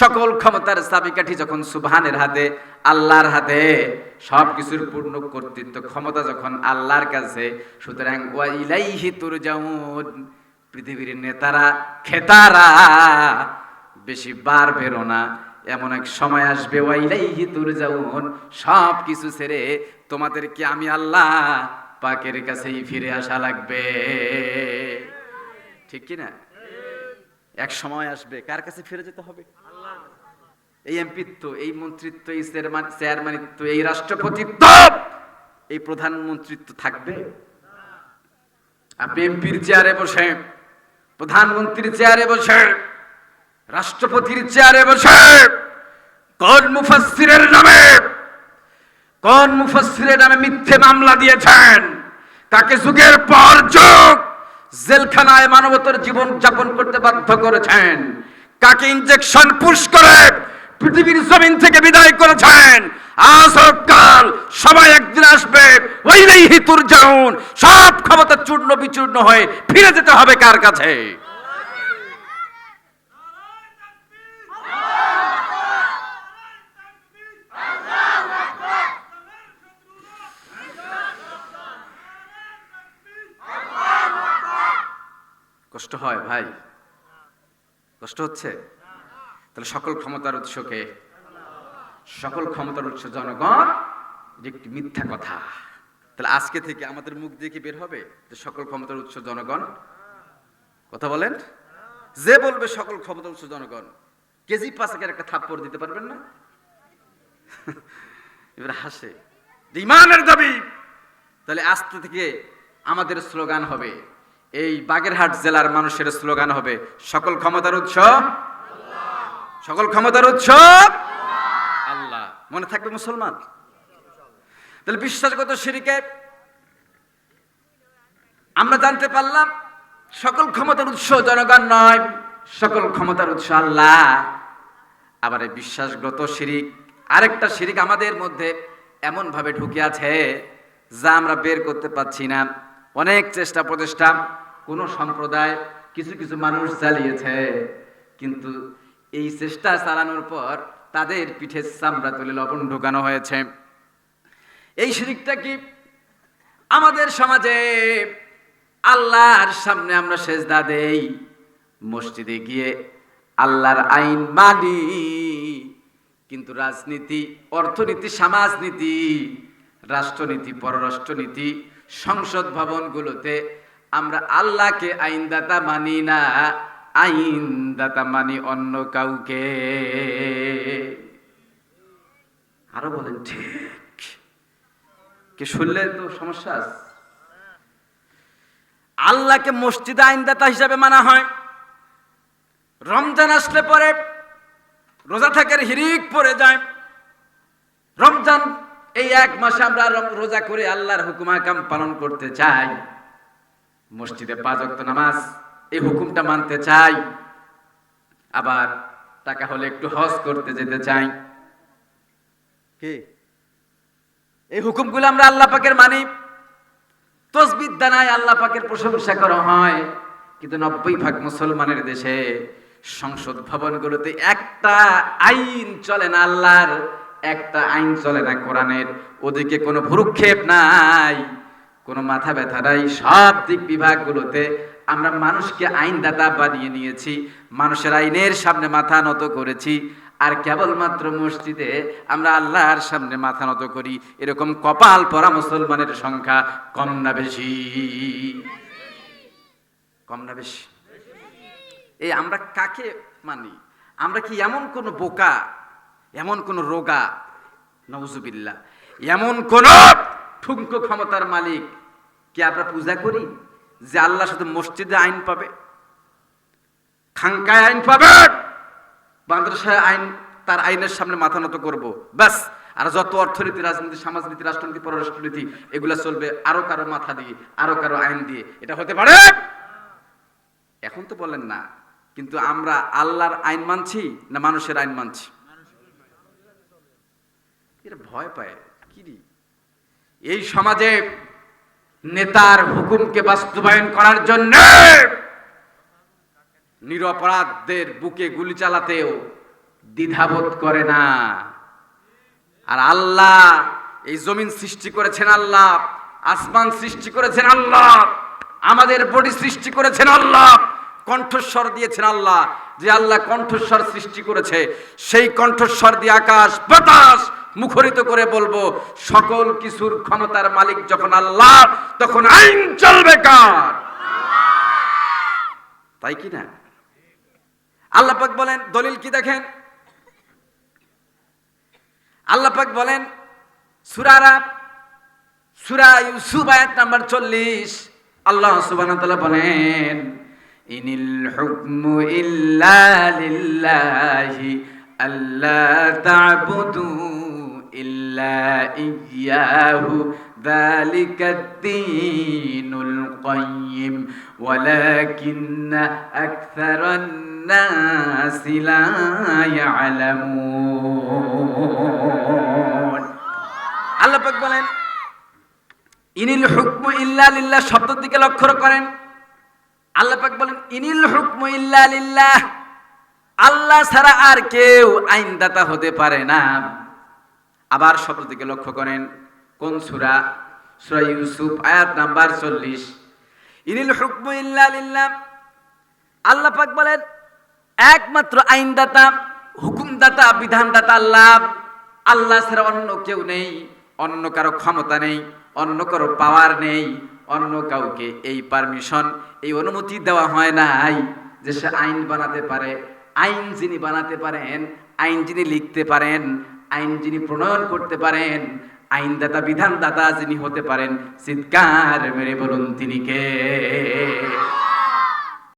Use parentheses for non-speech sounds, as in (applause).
সকল ক্ষমতার চাবিকাঠি যখন সুবহানের হাতে, আল্লাহর হাতে সব কিছুর পূর্ণ কর্তৃত্ব, ক্ষমতা যখন আল্লাহর কাছে, সুতরাং পৃথিবীর নেতারা, খেতারা, বেশি বার বেরো না। এমন এক সময় আসবে, ওয়া ইলাইহি তুরজাউন। সব কিছু ছেড়ে তোমাদেরকে আমি আল্লাহ পাকের কাছেই ফিরে আসা লাগবে। ঠিক কি না এক সময় আসবে। কার কাছে ফিরে যেতে হবে? এই এমপিত্ব, এই মন্ত্রিত্ব, এই চেয়ারম্যান, চেয়ারম্যানিত্ব, এই রাষ্ট্রপতিত্ব, এই প্রধানমন্ত্রিত্ব থাকবে? আপনি এমপির চেয়ারে বসে, প্রধানমন্ত্রীর চেয়ারে বসে, রাষ্ট্রপতির চেয়ারে বসে কোন মুফাসসিরের নামে কোন মুফাসসিরের নামে মিথ্যে মামলা দিয়েছেন? তাকে যুগের পর যুগ জেলখানায় মানবতার জীবন যাপন করতে বাধ্য করেছেন। কাকে ইনজেকশন পুশ করে পৃথিবীর জমিন থেকে বিদায় করেছেন? হোক কাল, সবাই একদিন আসবে। ওই নেই যাউন সব ক্ষমতা চূর্ণ বিচূর্ণ হয়ে ফিরে যেতে হবে কার কাছে? কষ্ট হয় ভাই। কষ্ট হচ্ছে? তাহলে সকল ক্ষমতার উৎসকে সকল ক্ষমতার উৎস জনগণ যে একটি মিথ্যা কথা। তাহলে আজকে থেকে আমাদের মুখ দিয়ে কি বের হবে? যে সকল ক্ষমতার উৎস জনগণ? কথা বলেন। যে বলবে সকল ক্ষমতার উৎস জনগণ, কেজি পাঁচেকের একটা থাপ্পড় দিতে পারবেন না? (laughs) এবার হাসে। ইমানের দাবি, তাহলে আজকে থেকে আমাদের স্লোগান হবে এই বাগেরহাট জেলার মানুষের স্লোগান হবে, সকল ক্ষমতার উৎস, সকল ক্ষমতার উৎস, আল্লাহ। মনে থাকবে মুসলমান? তাহলে বিশ্বাসগত সিঁড়িকে আমরা জানতে পারলাম, সকল ক্ষমতার উৎস জনগণ নয়, সকল ক্ষমতার উৎস আল্লাহ। আবার এই বিশ্বাসগত শিরিক আরেকটা শিরিক আমাদের মধ্যে এমন ভাবে ঢুকে আছে, যা আমরা বের করতে পারছি না। অনেক চেষ্টা প্রচেষ্টা কোন সম্প্রদায় কিছু কিছু মানুষ চালিয়েছে। কিন্তু এই চেষ্টা চালানোর পর তাদের পিঠে চামড়া তুলে লবণ ঢোকানো হয়েছে। এই শিরিকটা কি আমাদের সমাজে আল্লাহর সামনে আমরা সেজদা দেই? মসজিদে গিয়ে আল্লাহর আইন মানি। কিন্তু রাজনীতি, অর্থনীতি, সমাজনীতি, রাষ্ট্রনীতি, পররাষ্ট্রনীতি, সংসদ ভবনগুলোতে আমরা আল্লাহকে আইনদাতা মানি না, আইনদাতা মানি অন্য কাউকে। আরও বলেন, ঠিক। কে শুনলে তো সমস্যা আছে। আল্লাহকে মসজিদে আইনদাতা হিসাবে মানা হয়। রমজান আসলে পরে রোজা থাকার হিরিক পড়ে যায়। রমজান এই এক মাসে আমরা রোজা করে আল্লাহর হুকুম আকাম পালন করতে চাই। মসজিদে পাঁচ নামাজ এই হুকুমটা মানতে চাই। আবার টাকা হলে একটু হজ করতে যেতে চাই। কি? এই হুকুমগুলো আমরা আল্লাহ পাকের মানি। তসবিদ দানায় আল্লাহ পাকের প্রশংসা করা হয়। কিন্তু নব্বই ভাগ মুসলমানের দেশে সংসদ ভবনগুলোতে একটা আইন চলে না আল্লাহর একটা আইন চলে না কোরআনের। ওদিকে কোনো ভুরুক্ষেপ নাই। কোনো মাথা ব্যথা নাই, সব দিক বিভাগগুলোতে আমরা মানুষকে আইনদাতা বানিয়ে নিয়েছি, মানুষের আইনের সামনে মাথা নত করেছি, আর কেবলমাত্র মসজিদে আমরা আল্লাহর সামনে মাথা নত করি, এরকম কপাল পরা মুসলমানের সংখ্যা কম না বেশি? কম না বেশি? এই আমরা কাকে মানি? আমরা কি এমন কোন বোকা? এমন কোন রোগা? নজুবিল্লা এমন কোন ঠুঙ্কো ক্ষমতার মালিক? কি আমরা পূজা করি? যে আল্লাহ শুধু মসজিদে আইন পাবে খাঙ্কায় আইন পাবে মাদ্রাসায় আইন, তার আইনের সামনে মাথা নত করব। ব্যাস, আর যত অর্থনীতি, রাজনীতি, সমাজনীতি, রাষ্ট্রনীতি, পররাষ্ট্রনীতি, এগুলো চলবে আরও কারও মাথা দিয়ে, আরও কারও আইন দিয়ে। এটা হতে পারে? এখন তো বলেন না, কিন্তু আমরা আল্লাহর আইন মানছি না মানুষের আইন মানছি? এটা ভয় পায়, কি এই সমাজে নেতার হুকুমকে বাস্তবায়ন করার জন্য নিরপরাধদের বুকে গুলি চালাতেও দ্বিধাবোধ করে না। আর আল্লাহ, এই জমিন সৃষ্টি করেছেন আল্লাহ, আসমান সৃষ্টি করেছেন আল্লাহ, আমাদের বডি সৃষ্টি করেছেন আল্লাহ, কণ্ঠস্বর দিয়েছেন আল্লাহ। যে আল্লাহ কণ্ঠস্বর সৃষ্টি করেছে, সেই কণ্ঠস্বর দিয়ে আকাশ, বাতাস মুখরিত করে বলব, সকল কিছুর ক্ষমতার মালিক যখন আল্লাহ, তখন আইন চলবে কার? তাই কি না? আল্লাহ পাক বলেন, দলিল কি দেখেন? আল্লাহ পাক বলেন সুরারা সুরা ইউসুফ আয়াত নাম্বার চল্লিশ, আল্লাহ তাআলা বলেন, ইনিল হুকমু ইল্লা লিল্লাহি আল্লাহ তা'বুদু ইল্লা ইয়াহু ذلك الدين القيم ولكن أكثر الناس لا يعلمون আল্লাহ পাক বলেন ইনিল হুকমু ইল্লা লিল্লাহ শব্দের দিকে লক্ষ্য করেন আল্লাহ পাক বলেন ইনিল হুকমু ইল্লা লিল্লাহ আল্লাহ ছাড়া আর কেউ আইনদাতা হতে পারে না আবার দিকে লক্ষ্য করেন। কোন সুরা? সূরা ইউসুফ, আয়াত নাম্বার 40 ইনিল হুকমু ইল্লা আল্লাহ পাক বলেন, একমাত্র আইনদাতা, হুকুমদাতা, বিধানদাতা আল্লাহ। আল্লাহ ছাড়া অন্য কেউ নেই, অন্য কারও ক্ষমতা নেই, অন্য কারও পাওয়ার নেই, অন্য কাউকে এই পারমিশন এই অনুমতি দেওয়া হয় নাই যে সে আইন বানাতে পারে। আইন যিনি বানাতে পারেন, আইন যিনি লিখতে পারেন আইন যিনি প্রণয়ন করতে পারেন, আইনদাতা, বিধানদাতা যিনি হতে পারেন, চিৎকার মেরে বলুন তিনি কে?